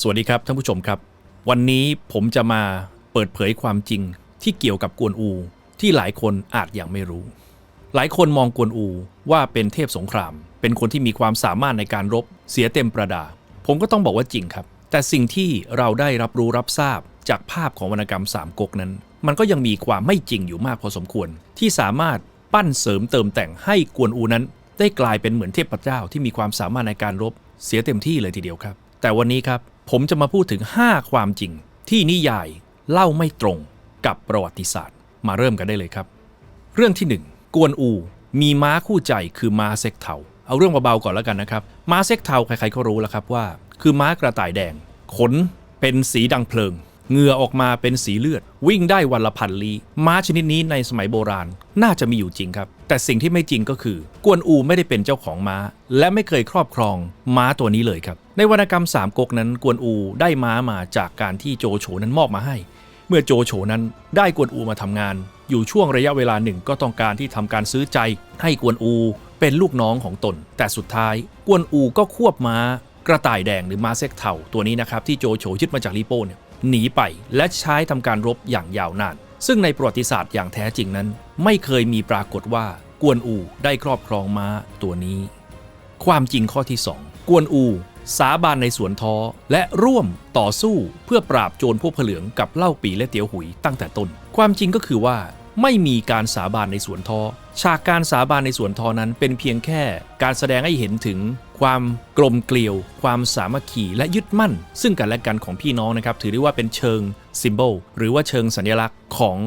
สวัสดีครับท่านผู้ชมครับ วันนี้ผมจะมาเปิดเผยความจริงที่เกี่ยวกับกวนอู ที่หลายคนอาจยังไม่รู้ หลายคนมองกวนอูว่าเป็นเทพสงคราม เป็นคนที่มีความสามารถในการรบเสียเต็มประดา ผมก็ต้องบอกว่าจริงครับ แต่สิ่งที่เราได้รับรู้รับทราบจากภาพของวรรณกรรมสามก๊กนั้น มันก็ยังมีความไม่จริงอยู่มากพอสมควร ที่สามารถปั้นเสริมเติมแต่งให้กวนอูนั้น ได้กลายเป็นเหมือนเทพเจ้าที่มีความสามารถในการรบเสียเต็มที่เลยทีเดียวครับ แต่วันนี้ครับ ผมจะมาพูดถึง 5 ความจริง ที่นิยายเล่าไม่ตรงกับประวัติศาสตร์ มาเริ่มกันได้เลยครับ เรื่องที่ 1 กวนอู มีม้าคู่ใจคือม้าเซ็กเทาเอาเรื่องเบาๆก่อนแล้วกันนะครับ ม้าเซ็กเทาใครๆก็รู้แล้วครับว่า คือม้ากระต่ายแดง ขนเป็นสีดังเพลิงเหงื่อออกมาเป็นสีเลือด วิ่งได้วันละพันลี้ม้าชนิดนี้ในสมัยโบราณ น่าจะมีอยู่จริงครับ แต่สิ่งที่ไม่จริงก็คือ กวนอูไม่ได้เป็นเจ้าของม้า และไม่เคยครอบครองม้าตัวนี้เลยครับ ในวรรณกรรมสามก๊กนั้นกวนอูได้ม้ามาจากการที่โจโฉนั้นมอบมาให้ เมื่อโจโฉนั้นได้กวนอูมาทำงาน อยู่ช่วงระยะเวลาหนึ่งก็ต้องการที่ทำการซื้อใจ ให้กวนอูเป็นลูกน้องของตน แต่สุดท้ายกวนอูก็ควบม้ากระต่ายแดงหรือม้าเซ็กเทาตัวนี้นะครับที่โจโฉยึดมาจากลิโป้เนี่ยหนีไปและใช้ทำการรบอย่างยาวนาน ซึ่งในประวัติศาสตร์อย่างแท้จริงนั้น ไม่เคยมีปรากฏว่ากวนอูได้ครอบครองม้าตัวนี้ ความจริงข้อที่ 2 กวนอู สาบานในสวนท้อ และร่วมต่อสู้เพื่อปราบโจรพวกเผลืองกับเล่าปีและเตียวหุยตั้งแต่ต้น ความจริงก็คือว่าไม่มีการสาบานในสวนท้อฉากการสาบานในสวนทอนั้นเป็นเพียงแค่การแสดงให้เห็นถึงความกลมเกลียว ความสามัคคีและยึดมั่น ซึ่งกันและกันของพี่น้องนะครับ ถือได้ว่าเป็นเชิงซิมโบลหรือว่าเชิงสัญลักษณ์ของ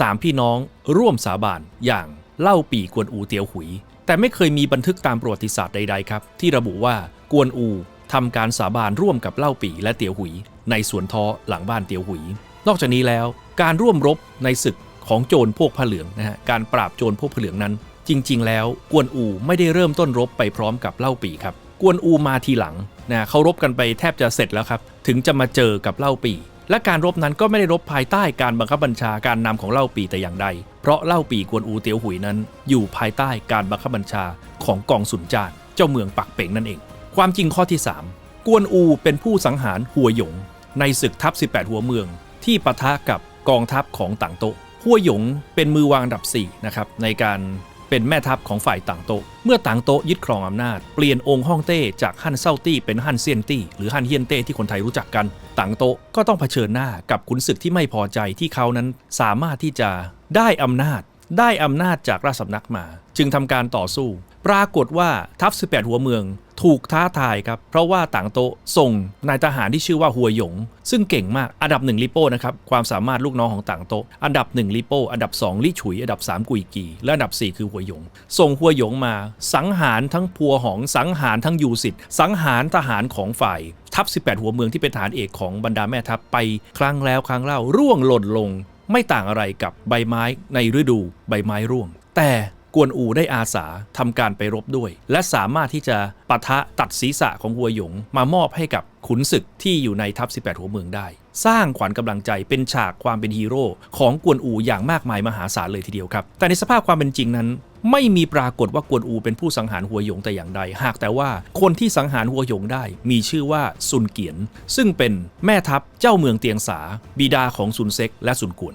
สามพี่น้อง ร่วมสาบานอย่างเล่าปีกวนอูเตียวหุย แต่ไม่เคยมีบันทึกตามประวัติศาสตร์ใดๆครับที่ระบุว่ากวนอู ทำการสาบานร่วมกับเล่าปีและเตียวหุย ในสวนท้อหลังบ้านเตียวหุย นอกจากนี้แล้วการร่วมรบในศึกของโจรพวกผ้าเหลืองนะฮะการปราบโจรพวกผ้าเหลืองนั้น จริง ๆ แล้วกวนอูไม่ได้เริ่มต้นรบไปพร้อมกับเล่าปีครับกวนอูมาทีหลังนะเขารบกันไปแทบจะเสร็จแล้วครับ ถึงจะมาเจอกับเล่าปี และการรบนั้นก็ไม่ได้รบภายใต้การบังคับบัญชาการนำของเล่าปีแต่อย่างใด เพราะเล่าปีกวนอูเตียวหุยนั้น อยู่ภายใต้การบังคับบัญชาของกองสุนจานเจ้าเมืองปักเป่งนั่นเอง ความจริงข้อที่ 3 กวนอูเป็นผู้สังหารหัวหยง ในศึกทัพ 18 หัวเมือง ที่ปะทะกับกองทัพของต่างโตหัวหยงเป็นมือวางอันดับ4นะครับในการเป็นแม่ทัพของฝ่ายต่างโตเมื่อต่างโตยึดครองอำนาจ เปลี่ยนองค์ฮ่องเต้จากฮั่นเซาตี้เป็นฮั่นเซียนตี้หรือฮั่นเฮียนเต้ที่คนไทยรู้จักกัน ต่างโตก็ต้องเผชิญหน้ากับขุนศึกที่ไม่พอใจที่เขานั้นสามารถที่จะได้อำนาจ ได้อำนาจจากราชสำนักมา จึงทำการต่อสู้ ปรากฏว่าทัพ 18 หัวเมือง ถูกท้าทายครับ เพราะว่าต่างโตส่งนายทหารที่ชื่อว่าหัวหยง ซึ่งเก่งมากอันดับหนึ่งลิโป้นะครับความสามารถลูกน้องของต่างโตอันดับหนึ่งลิโป้อันดับสองลี่ฉุย อันดับสามกุยกีและอันดับสี่คือหัวหยง ส่งหัวหยงมา สังหารทั้งพัวหองสังหารทั้งยูสิทธิ์สังหารทหารของฝ่ายทัพ 18 หัวเมืองที่เป็นฐานเอกของบรรดาแม่ทัพไปครั้งแล้วครั้งเล่าร่วงหล่นลง ไม่ต่างอะไรกับใบไม้ในฤดูใบไม้ร่วง แต่ กวนอูได้อาสาทำการไปรบด้วย และสามารถที่จะปะทะตัดศีรษะของหัวหยง มามอบให้กับขุนศึกที่อยู่ในทัพ 18 หัวเมืองได้ สร้างขวัญกำลังใจเป็นฉากความเป็นฮีโร่ของกวนอูอย่างมากมายมหาศาลเลยทีเดียวครับ แต่ในสภาพความเป็นจริงนั้นไม่มีปรากฏว่ากวนอูเป็นผู้สังหารหัวหยงแต่อย่างใด หากแต่ว่าคนที่สังหารหัวหยงได้ มีชื่อว่าซุนเกียน ซึ่งเป็นแม่ทัพเจ้าเมืองเตียงสา บิดาของซุนเซ็กและซุนกวน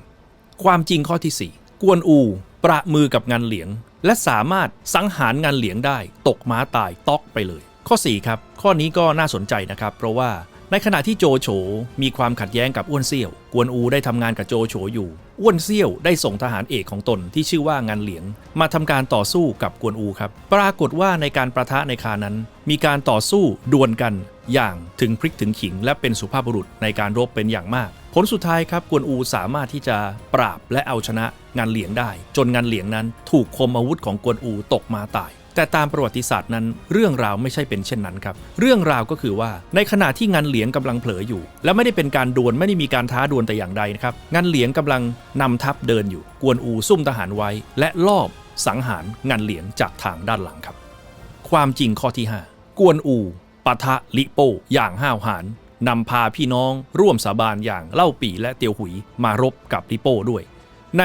ความจริงข้อที่ 4 กวนอู ประมือกับงานเหลียง และสามารถสังหารงานเหลียงได้ ตกม้าตายตอกไปเลย ข้อ 4 ครับ ข้อนี้ก็น่าสนใจนะครับ เพราะว่าในขณะที่โจโฉมีความขัดแย้งกับอ้วนเซี่ยว กวนอูได้ทำงานกับโจโฉอยู่ อ้วนเซี่ยวได้ส่งทหารเอกของตนที่ชื่อว่างานเหลียง มาทำการต่อสู้กับกวนอูครับ ปรากฏว่าในการประทะในคานั้น มีการต่อสู้ดวลกัน อย่างถึงพริกถึงขิง และเป็นสุภาพบุรุษในการรบเป็นอย่างมาก ผลสุดท้ายครับ กวนอูสามารถที่จะปราบและเอาชนะ งานเหลียงได้ จนงานเหลียงนั้นถูกคมอาวุธของกวนอูตกมาตาย แต่ตามประวัติศาสตร์นั้น เรื่องราวไม่ใช่เป็นเช่นนั้นครับ เรื่องราวก็คือว่าในขณะที่งานเหลียงกำลังเผลออยู่ และไม่ได้เป็นการดวลไม่ได้มีการท้าดวลแต่อย่างใดนะครับงานเหลียงกำลังนำทัพเดินอยู่ กวนอูซุ่มทหารไว้ และลอบสังหารงานเหลียงจากทางด้านหลังครับ ความจริงข้อที่ 5 กวนอูปะทะลิโป้อย่างห้าวหาญนำพาพี่น้องร่วมสาบานอย่างเล่าปีและเตียวหุยมารบกับลิโป้ด้วย ใน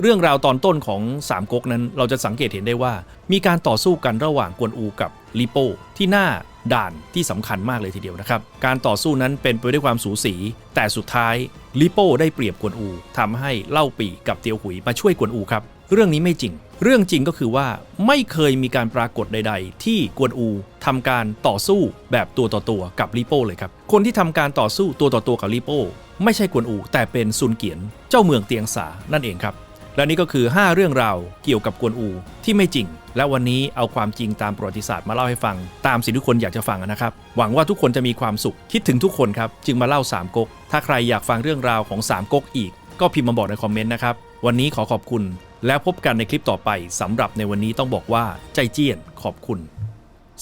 เรื่องราวตอนต้นของสามก๊กนั้น เราจะสังเกตเห็นได้ว่า มีการต่อสู้กันระหว่างกวนอูกับลิโป้ที่หน้าด่านที่สำคัญมากเลยทีเดียวนะครับ การต่อสู้นั้นเป็นไปด้วยความสูสี แต่สุดท้าย ลิโป้ได้เปรียบกวนอูทำให้เล่าปีกับเตียวหุยมาช่วยกวนอูครับ เรื่องนี้ไม่จริง เรื่องจริงก็คือว่าไม่เคยมีการปรากฏใด ๆ ที่กวนอูทำการต่อสู้แบบตัวต่อตัวกับลิโป้เลยครับ คนที่ทำการต่อสู้ตัวต่อตัวกับลิโป้ไม่ใช่กวนอู แต่เป็นซุนเกียนเจ้าเมืองเตียงสานั่นเองครับ และนี่ก็คือ 5 เรื่องราวเกี่ยวกับกวนอูที่ไม่จริง และวันนี้เอาความจริงตามประวัติศาสตร์มาเล่าให้ฟัง ตามสิ่งที่ทุกคนอยากจะฟังนะครับ หวังว่าทุกคนจะมีความสุขคิดถึงทุกคนครับ จึงมาเล่าสามก๊กถ้าใครอยากฟังเรื่องราวของสามก๊กอีก ก็พิมพ์มาบอกในคอมเมนต์นะครับวันนี้ขอขอบคุณ แล้วพบกันในคลิปต่อไปสำหรับในวันนี้ต้องบอกว่าใจเจี้ยนขอบคุณ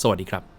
สวัสดีครับ